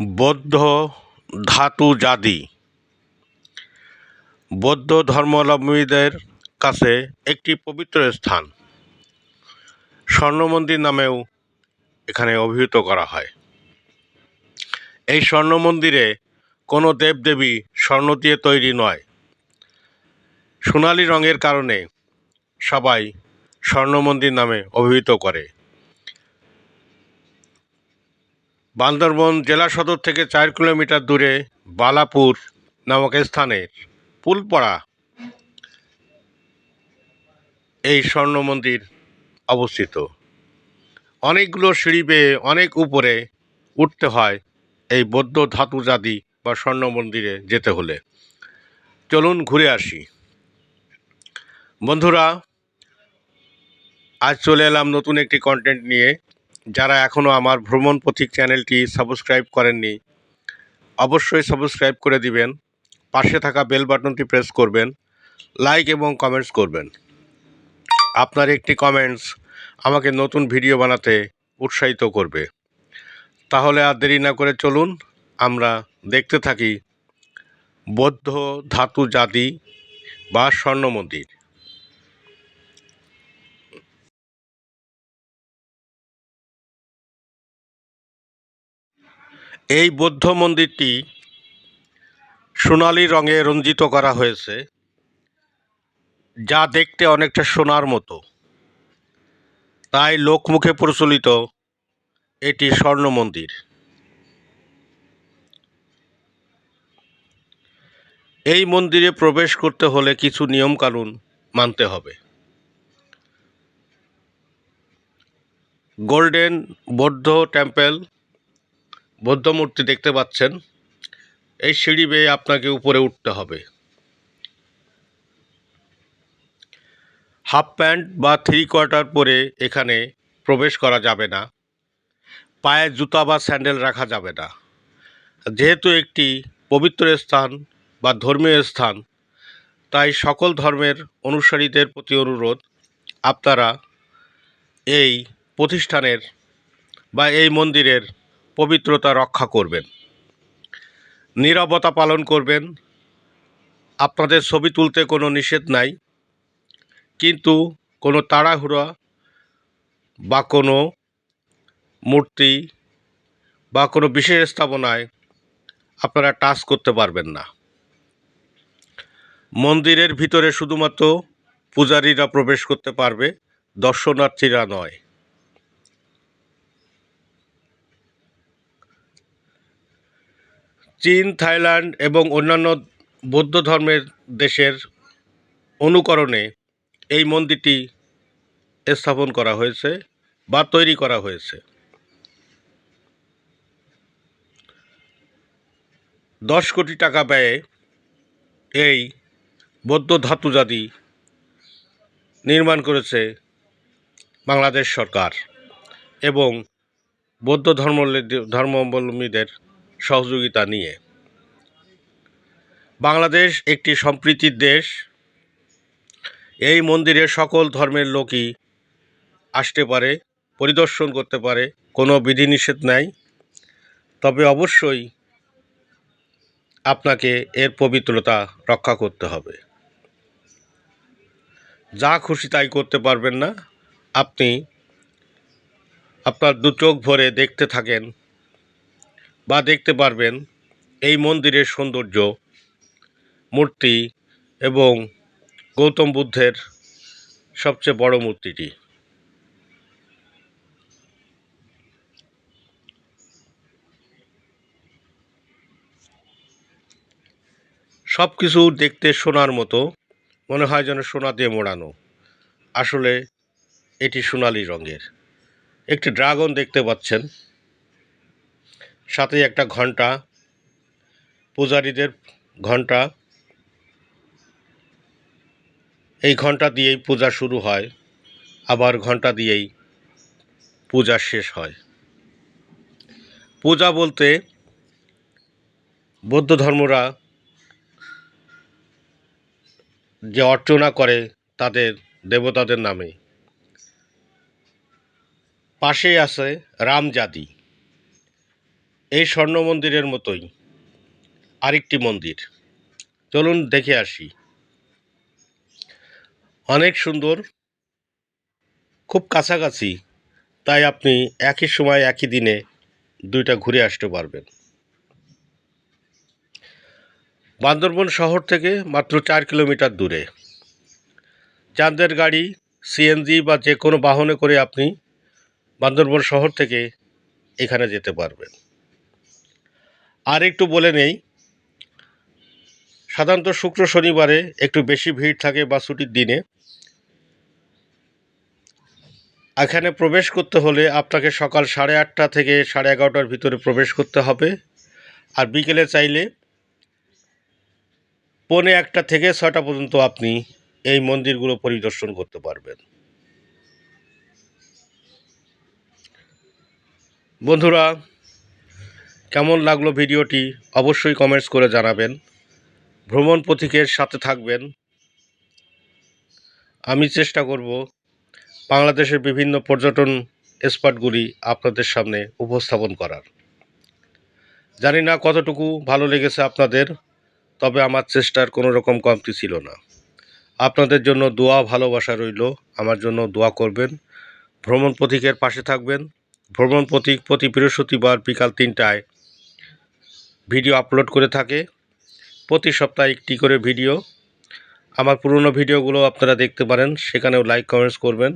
বৌদ্ধ ধাতু জাদি বৌদ্ধ ধর্মাবলম্বীদের কাছে একটি পবিত্র স্থান। স্বর্ণ মন্দির নামেও এখানে অভিহিত করা হয়। এই স্বর্ণ মন্দিরে কোনো দেবদেবী স্বর্ণ দিয়ে তৈরি নয়। সোনালি রঙের কারণে সবাই স্বর্ণ মন্দির নামে অভিহিত করে। বান্দরবন জেলা সদর থেকে চার কিলোমিটার দূরে বালাপুর নামক স্থানের পুলপাড়া এই স্বর্ণ মন্দির অবস্থিত। অনেকগুলো সিঁড়ি বেয়ে অনেক উপরে উঠতে হয় এই বৌদ্ধ ধাতু জাতি বা স্বর্ণ মন্দিরে যেতে হলে। চলুন ঘুরে আসি। বন্ধুরা, আজ চলে এলাম নতুন একটি কন্টেন্ট নিয়ে। যারা এখনও আমার ভ্রমণ পথিক চ্যানেলটি সাবস্ক্রাইব করেননি, অবশ্যই সাবস্ক্রাইব করে দিবেন, পাশে থাকা বেল বাটনটি প্রেস করবেন, লাইক এবং কমেন্টস করবেন। আপনার একটি কমেন্টস আমাকে নতুন ভিডিও বানাতে উৎসাহিত করবে। তাহলে আর দেরি না করে চলুন, আমরা দেখতে থাকি বৌদ্ধ ধাতু জাতি বা স্বর্ণ মন্দির। এই বৌদ্ধ মন্দিরটি সোনালি রঙে রঞ্জিত করা হয়েছে, যা দেখতে অনেকটা সোনার মতো। তাই লোকমুখে প্রচলিত এটি স্বর্ণ মন্দির। এই মন্দিরে প্রবেশ করতে হলে কিছু নিয়মকানুন মানতে হবে। গোল্ডেন বৌদ্ধ টেম্পল বৌদ্ধ মূর্তি দেখতে পাচ্ছেন। এই সিঁড়ি বেয়ে আপনাকে উপরে উঠতে হবে। হাফ প্যান্ট বা থ্রি কোয়ার্টার পরে এখানে প্রবেশ করা যাবে না। পায়ে জুতা বা স্যান্ডেল রাখা যাবে না। যেহেতু একটি পবিত্র স্থান বা ধর্মীয় স্থান, তাই সকল ধর্মের অনুসারীদের প্রতি অনুরোধ, আপনারা এই প্রতিষ্ঠানের বা এই মন্দিরের পবিত্রতা রক্ষা করবেন। নীরবতা পালন করবেন। আপনাদের ছবি তুলতে কোনো নিষেধ নাই। কিন্তু কোনো তাড়াহুড়া বা কোনো মূর্তি বা কোনো বিশেষ স্থাপনায় আপনারা টাচ করতে পারবেন না। মন্দিরের ভিতরে শুধুমাত্র পূজারীরা প্রবেশ করতে পারবে, দর্শনার্থীরা নয়। চীন, থাইল্যান্ড এবং অন্যান্য বৌদ্ধ ধর্মের দেশের অনুকরণে এই মন্দিরটি স্থাপন করা হয়েছে বা তৈরি করা হয়েছে। দশ কোটি টাকা ব্যয়ে এই বৌদ্ধ ধাতুজাতি নির্মাণ করেছে বাংলাদেশ সরকার এবং বৌদ্ধ ধর্ম ধর্মাবলম্বীদের সহযোগিতা নিয়ে। বাংলাদেশ একটি সম্প্রীতির দেশ। এই মন্দিরে সকল ধর্মের লোকই আসতে পারে, পরিদর্শন করতে পারে, কোনো বিধিনিষেধ নাই। তবে অবশ্যই আপনাকে এর পবিত্রতা রক্ষা করতে হবে। যা খুশি তাই করতে পারবেন না। আপনি আপনার দু চোখ ভরে দেখতে থাকেন বা দেখতে পারবেন এই মন্দিরের সৌন্দর্য, মূর্তি এবং গৌতম বুদ্ধের সবচেয়ে বড় মূর্তিটি। সব কিছু দেখতে সোনার মতো, মনে হয় যেন সোনা দিয়ে মোড়ানো। আসলে এটি সোনালি রঙের। একটি ড্রাগন দেখতে পাচ্ছেন। সাথে একটা ঘণ্টা পূজারীদের ঘণ্টা এই ঘণ্টা দিয়েই পূজা শুরু হয়, আবার ঘণ্টা দিয়েই পূজা শেষ হয়। পূজা বলতে বৌদ্ধ ধর্মরা যে অর্চনা করে তাদের দেবতাদের নামে। পাশেই আছে রামজাদি এই স্বর্ণ মন্দিরের মতোই আরেকটি মন্দির। চলুন দেখে আসি। অনেক সুন্দর, খুব কাছাকাছি, তাই আপনি একই সময় একই দিনে দুইটা ঘুরে আসতে পারবেন। বান্দরবন শহর থেকে মাত্র চার কিলোমিটার দূরে। চাঁদের গাড়ি সিএনজি বা যে কোনো বাহনে করে আপনি বান্দরবন শহর থেকে এখানে যেতে পারবেন। আর একটু বলে নেই, সাধারণত শুক্র শনিবারে একটু বেশি ভিড় থাকে বা ছুটির দিনে। এখানে প্রবেশ করতে হলে আপনাকে সকাল সাড়ে আটটা থেকে সাড়ে এগারোটার ভিতরে প্রবেশ করতে হবে। আর বিকেলে চাইলে পৌনে একটা থেকে ছটা পর্যন্ত আপনি এই মন্দিরগুলো পরিদর্শন করতে পারবেন। বন্ধুরা কেমন লাগল ভিডিওটি অবশ্যই কমেন্টস করে জানাবেন। ভ্রমণ পথিকের সাথে থাকবেন। আমি চেষ্টা করব বাংলাদেশের বিভিন্ন পর্যটন স্পটগুলি আপনাদের সামনে উপস্থাপন করার। জানি না কতটুকু ভালো লেগেছে আপনাদের, তবে আমার চেষ্টার কোনো রকম কমতি ছিল না। আপনাদের জন্য দোয়া ভালোবাসা রইল, আমার জন্য দোয়া করবেন। ভ্রমণ পথিকের পাশে থাকবেন। ভ্রমণ পথিক প্রতি বৃহস্পতিবার বিকাল তিনটায় ভিডিও আপলোড করে থাকে। প্রতি সপ্তাহে একটি করে ভিডিও। আমার পুরনো ভিডিওগুলো আপনারা দেখতে পারেন, সেখানেও লাইক কমেন্টস করবেন।